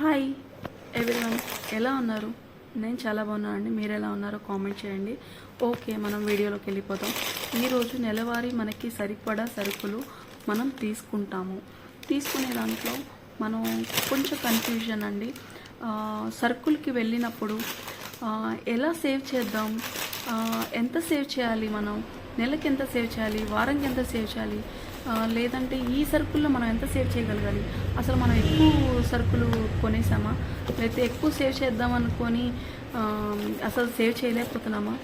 Hi everyone ఎలా ఉన్నారు? నేను చాలా బాగున్నానండి. మీరు ఎలా ఉన్నారో కామెంట్ చేయండి. ఓకే మనం వీడియోలోకి వెళ్ళిపోతాం ఈరోజు నెలవారీ మనకి సరిపడా సరుకులు మనం తీసుకుంటాము. తీసుకునే దాంట్లో మనం కొంచెం కన్ఫ్యూజన్ అండి. సరుకులకి వెళ్ళినప్పుడు ఎలా సేవ్ చేద్దాం? ఎంత సేవ్ చేయాలి మనం? నెలకి ఎంత సేవ్ చేయాలి? వారంకి ఎంత సేవ్ చేయాలి? లేదంటే ఈ సరుకుల్లో మనం ఎంత సేవ్ చేయగలగాలి? అసలు మనం ఎక్కువ సరుకులు కొనేసామా? లేకపోతే ఎక్కువ సేవ్ చేద్దాం అనుకొని అసలు సేవ్ చేయలేకపోతున్నామా?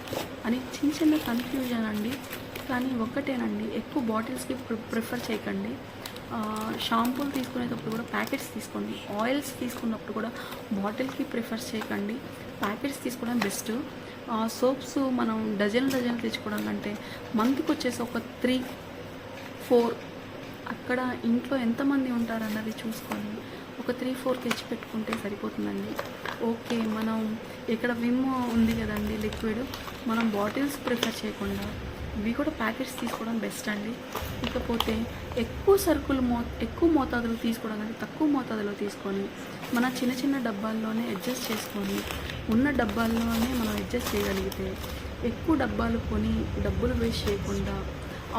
అని చిన్న చిన్న కన్ఫ్యూజన్ అండి. కానీ ఒక్కటేనండి ఎక్కువ బాటిల్స్కి ప్రిఫర్ చేయకండి. షాంపూలు తీసుకునేటప్పుడు కూడా ప్యాకెట్స్ తీసుకోండి. ఆయిల్స్ తీసుకున్నప్పుడు కూడా బాటిల్కి ప్రిఫర్ చేయకండి. ప్యాకెట్స్ తీసుకోవడం బెస్ట్ సోప్స్ మనం డజన్ డజన్ తెచ్చుకోవడం కంటే మంత్కి వచ్చేసి ఒక త్రీ ఫోర్ అక్కడ ఇంట్లో ఎంతమంది ఉంటారన్నది చూసుకొని ఒక త్రీ ఫోర్ తెచ్చి పెట్టుకుంటే సరిపోతుందండి. ఓకే మనం ఇక్కడ విమ్ ఉంది కదండి లిక్విడ్. మనం బాటిల్స్ ప్రిఫర్ చేయకుండా ఇవి కూడా ప్యాకెట్స్ తీసుకోవడం బెస్ట్ అండి. ఇకపోతే ఎక్కువ సరుకులు మో ఎక్కువ మోతాదులో తీసుకోవడం కంటే తక్కువ మోతాదులో తీసుకొని మన చిన్న చిన్న డబ్బాల్లోనే అడ్జస్ట్ చేసుకొని ఉన్న డబ్బాల్లోనే మనం అడ్జస్ట్ చేయగలిగితే ఎక్కువ డబ్బాలు కొని డబ్బులు వేస్ట్ చేయకుండా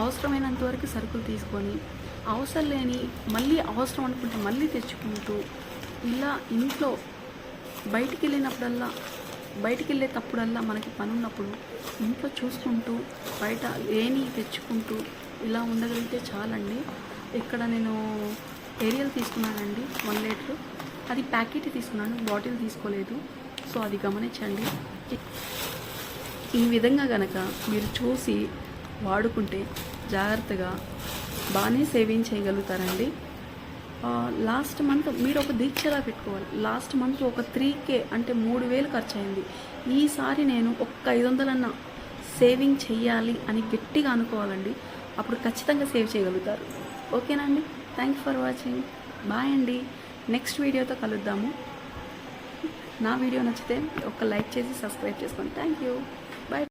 అవసరమైనంత వరకు సరుకులు తీసుకొని అవసరం లేని మళ్ళీ అవసరం అనుకుంటే మళ్ళీ తెచ్చుకుంటూ ఇలా ఇంట్లో బయటికి వెళ్ళినప్పుడల్లా బయటికి వెళ్ళేటప్పుడల్లా మనకి పని ఉన్నప్పుడు ఇంట్లో చూసుకుంటూ బయట లేని తెచ్చుకుంటూ ఇలా ఉండగలిగితే చాలండి. ఇక్కడ నేను ఏరియల్ తీసుకున్నానండి వన్ లీటర్. అది ప్యాకెట్ తీసుకున్నాను బాటిల్ తీసుకోలేదు. సో అది గమనించండి. ఈ విధంగా గనక మీరు చూసి వాడుకుంటే జాగ్రత్తగా బాగానే సేవింగ్ చేయగలుగుతారండి. లాస్ట్ మంత్ మీరు ఒక దీక్షలా పెట్టుకోవాలి? లాస్ట్ మంత్ ఒక త్రీ కే అంటే మూడు వేలు ఖర్చు అయింది ఈసారి నేను ఒక్క ఐదు వందలన్నా సేవింగ్ చెయ్యాలి అని గట్టిగా అనుకోవాలండి. అప్పుడు ఖచ్చితంగా సేవ్ చేయగలుగుతారు. ఓకేనా అండి? Thank for watching. బాయ్ అండి. నెక్స్ట్ వీడియోతో కలుద్దాము. నా వీడియో నచ్చితే ఒక లైక్ చేసి సబ్స్క్రైబ్ చేసుకోండి. Thank you.